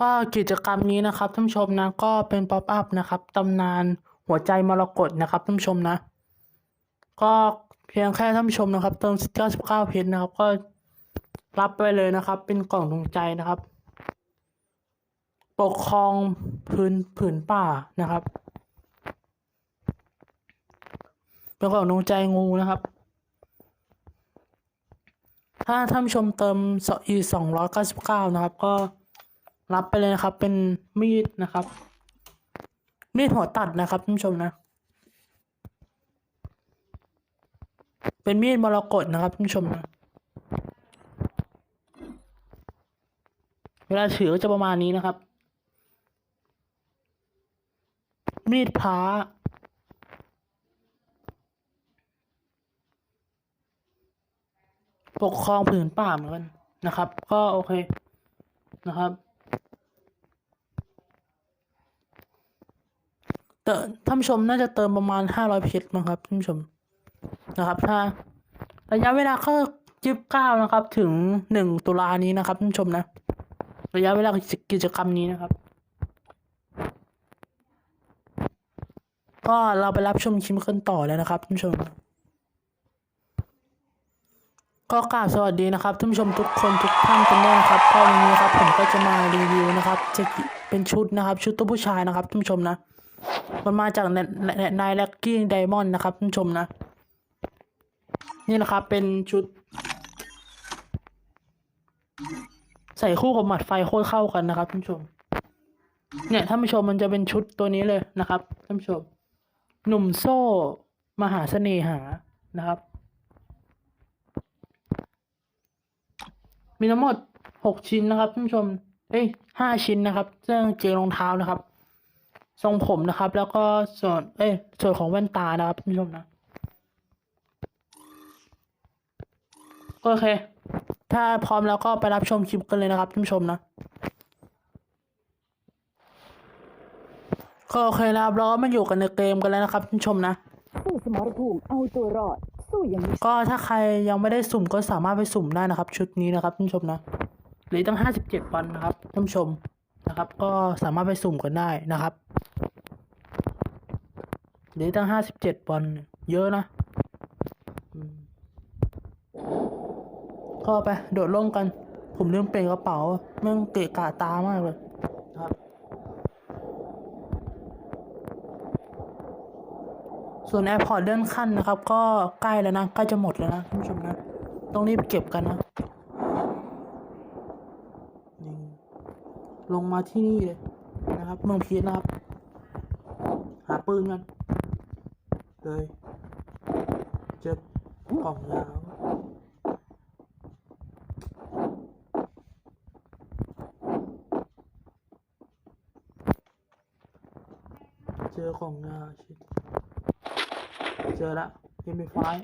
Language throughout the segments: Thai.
ก็กิจกรรมนี้นะครับท่านชมนะก็เป็นป๊อปอัพนะครับตำนานหัวใจมรกตนะครับท่านชมนะ ก็เพียงแค่ท่านชมนะครับเติม99เพชรนะครับ ก็รับไปเลยนะครับ เป็นกล่องดวงใจนะครับ ปกครองพื้นผืนป่านะครับเป็นกล่องดวงใจงูนะครับถ้าท่านชมเติมอีสองร้อยเก้าสิบเก้านะครับ ก็ รับไปเลยนะครับ เป็นมีดนะครับ มีดหัวตัดนะครับท่านผู้ชมนะ เป็นมีดมรกตนะครับท่านผู้ชมนะเวลาถือก็จะประมาณนี้นะครับ มีดพระปกครองผืนป่าเหมือนกันนะครับ ก็โอเคนะครับ แต่ท่านผู้ชมน่าจะเติมประมาณห้าร้อยเพชรมั้งครับท่านผู้ชมนะครับ ถ้าระยะเวลาก็ยี่สิบเก้านะครับ ถึงหนึ่งตุลานี้นะครับท่านผู้ชมนะ ระยะเวลากิจกรรมนี้นะครับ ก็เราไปรับชมคลิปกันต่อเลยนะครับท่านผู้ชม ก็กราบสวัสดีนะครับท่านผู้ชมทุกคนทุกท่านกันด้วยนะครับก็วันนี้ครับผมก็จะมารีวิวนะครับจะเป็นชุดนะครับ ชุดตัวผู้ชายนะครับท่านผู้ชมนะ มันมาจากนายแล็กกิ้ไดมอนด์นะครับท่านชมนะ นี่นะครับเป็นชุด ใส่คู่กับหมัดไฟโคตรเข้ากันนะครับท่านชม เนี่ยท่านผู้ชมมันจะเป็นชุดตัวนี้เลยนะครับท่านผู้ชม หนุ่มโซ่ มหาเสน่หานะครับ มีทั้งหมดหกชิ้นนะครับท่านผู้ชม เอ้ยห้าชิ้นนะครับเรื่องเจรองเท้านะครับ ทรงผมนะครับ แล้วก็ส่วน เอ้ยส่วนของแว่นตานะครับท่านผู้ชมนะโอเค ถ้าพร้อมแล้วก็ไปรับชมคลิปกันเลยนะครับท่านผู้ชมนะก็โอเคนะครับเราก็มาอยู่กันในเกมกันแล้วนะครับท่านผู้ชมนะสู้สมรภูมิเอาตัวรอดสู้อย่างมีก็ถ้าใครยังไม่ได้สุ่มก็สามารถไปสุ่มได้นะครับ ชุดนี้นะครับท่านผู้ชมนะเหลืออกตั้งห้าสิบเจ็ดวันนะครับท่านผู้ชมนะครับ ก็สามารถไปสุ่มกันได้นะครับเหลือตั้งห้าสิบเจ็ดวัน เยอะนะอืมก็ไป โดดร่มกัน ผมลืมเปลี่ยนกระเป๋าแม่งเกะกะตามากเลยครับ ส่วนแอร์พอร์ตเลื่อนขั้นนะครับ ก็ใกล้แล้วนะ ใกล้จะหมดแล้วนะท่านผู้ชมนะต้องรีบเก็บกันนะนี่ลงมาที่นี่เลยนะครับ เมืองพีชนะครับ หาปืนกัน เลยเจอกล่องย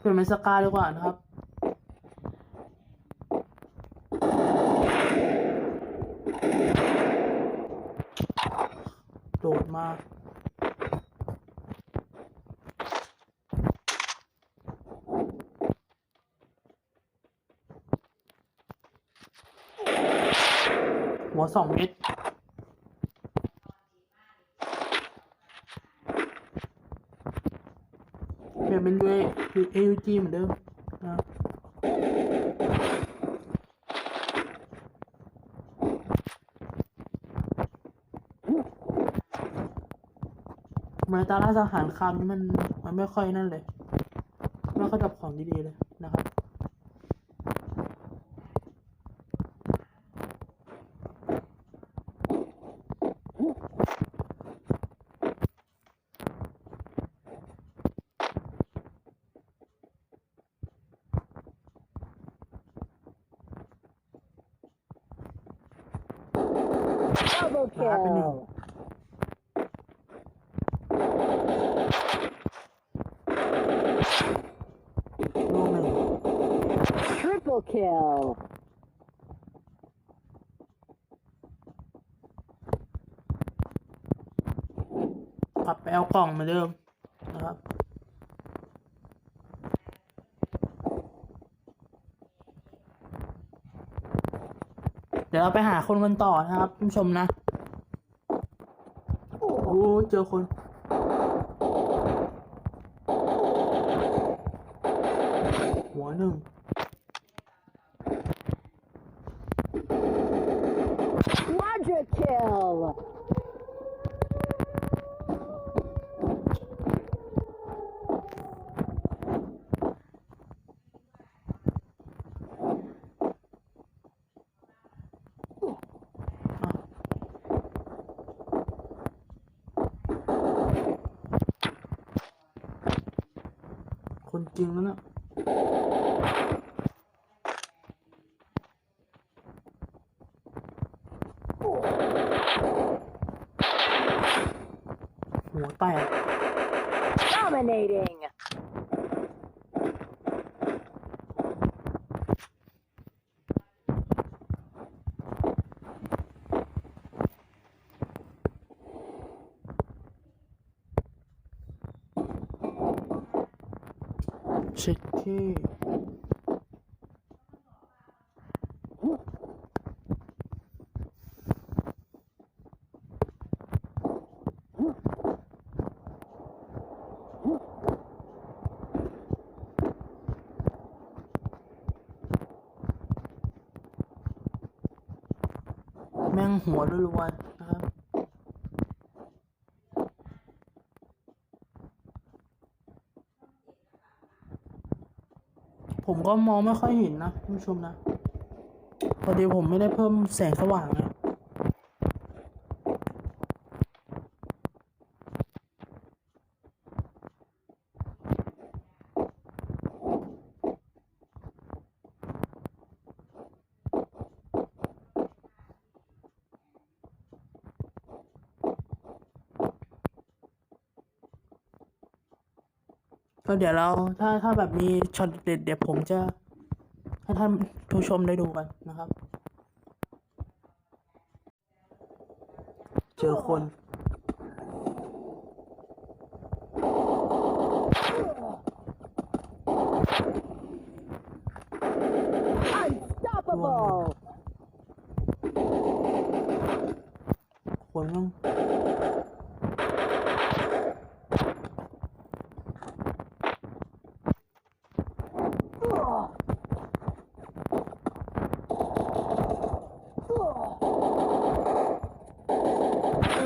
เปลี่ยนเป็นสกาดีกว่านะครับ โดดมาหัวสองเม็ด เปลี่ยนเป็นด้คือ AUG เหมือนเดิมนะมาตาล่าสังหารคำนี่มันมันไม่ค่อยนั่นเลย ไม่ค่อยจับของดีๆเลยนะครับ ช้าไปหนึ่งลูกห Triple kill. กลับไปเอากล่องมาเดิมนะครับเดี๋ยวเราไปหาคนกันต่อนะครับผู้ชมนะ โหเจ doing on that. Fire. Dominating. เช็คเคแม่งหัวรัวๆนะครับ ผมก็มองไม่ค่อยเห็นนะคุณผู้ชมนะพอดีผมไม่ได้เพิ่มแสงสว่างนะ ก็เดี๋ยวเราถ้าถ้าแบบมีช็อตเด็ดเดี๋ยวผมจะ ให้ท่านผู้ชมได้ดูกันนะครับ เจอคน Unstoppable! คนต้อง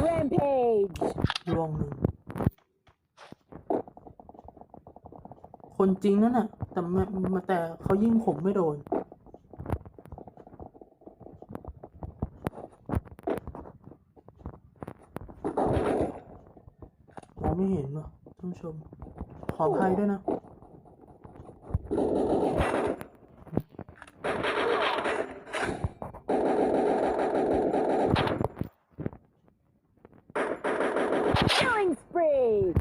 Rampage! ร่วงหนึ่ง คนจริงนั่นน่ะ แต่ไม่มาแต่เขายิงผมไม่โดน มองไม่เห็นว่ะท่านผู้ชม ขออภัยด้วยนะ Killing spree!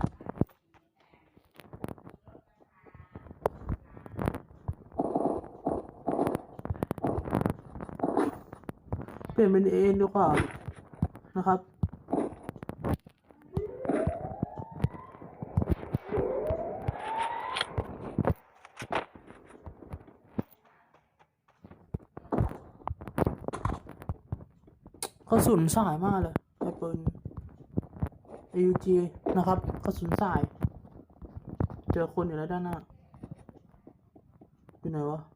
เป ลี่ยนเป็นเอ็นดีกว่านะครับ กระสุนสายมากเลยไอ้ปืน AUG นะครับกระสุนสาย เจอคนอยู่แล้วด้านหน้าอยู่ไหนวะ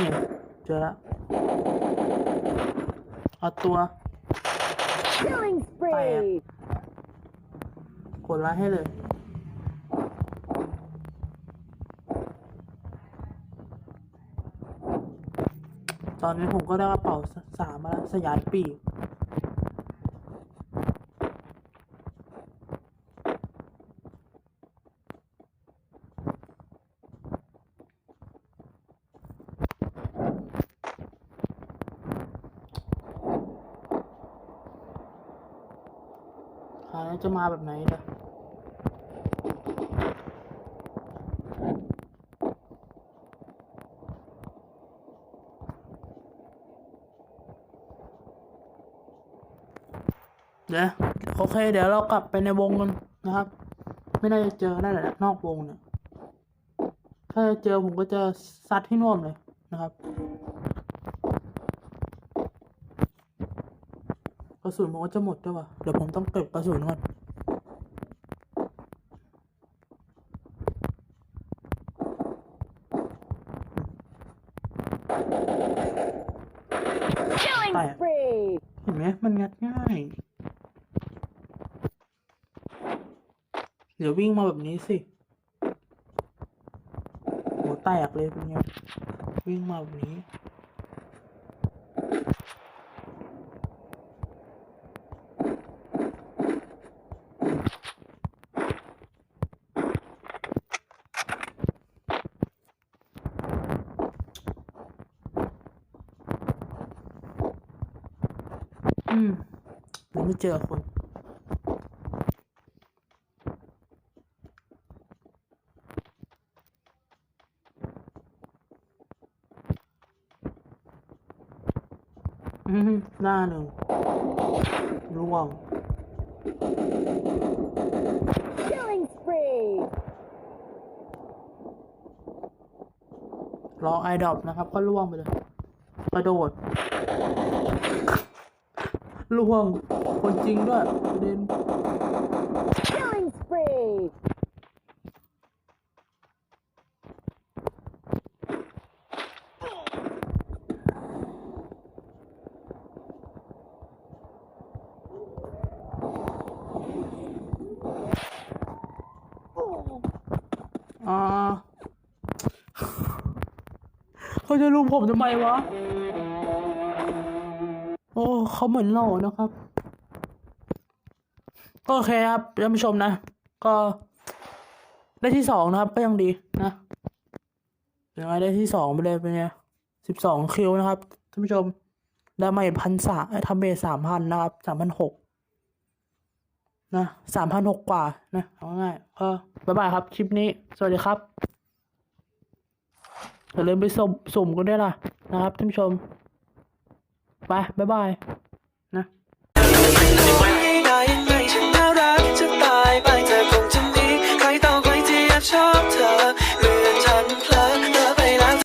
นี่เจอแล้วเอาตัว Killing spree! กดไลค์ให้เลยตอนนี้ผมก็ได้กระเป๋าสสามมาแล้วสยามปีก จะมาแบบไหนล่ะเดี๋ยวโอเค เดี๋ยวเรากลับไปในวงกันนะครับ ไม่น่าจะเจอได้แหละนอกวงเนี่ย ถ้าเจอผมก็จะซัดให้น่วมเลยนะครับกระสุนผมก็จะหมดด้วยวะเดี๋ยวผมต้องเก็บกระสุนก่อน Killing Fire. spree. เห็นไหมมันงัดง่าย เดี๋ยววิ่งมาแบบนี้สิหัวแตกเลยเป็นไงวิ่งมาแบบนี้ อืมยังไม่เจอคน อืม หน้าหนึ่งร่วง Killing spree. รอไอดอปนะครับ ก็ล่วงไปเลย กระโดด ล่วง คนจริงด้วยประเด็น Killing spree. อ่า เขาจะลุมผมทำไมวะ โอ้เขาเหมือนหล่อนะครับก็โอเคครับท่านผู้ชมนะ ก็ได้ที่สองนะครับ ก็ยังดีนะยังไงได้ที่สองไปเลยเป็นไงสิบสองคิวนะครับท่านผู้ชมได้มาพันสามทำเบสสามพันนะครับสามพันหกนะสามพันหกกว่านะเอาง่ายๆก็บ๊ายบายครับ คลิปนี้ สวัสดีครับ อย่าลืมไปสุ่มสุ่มกันด้วยล่ะนะครับท่านผู้ชม ไป บ๊ายบาย นะชอบเธอ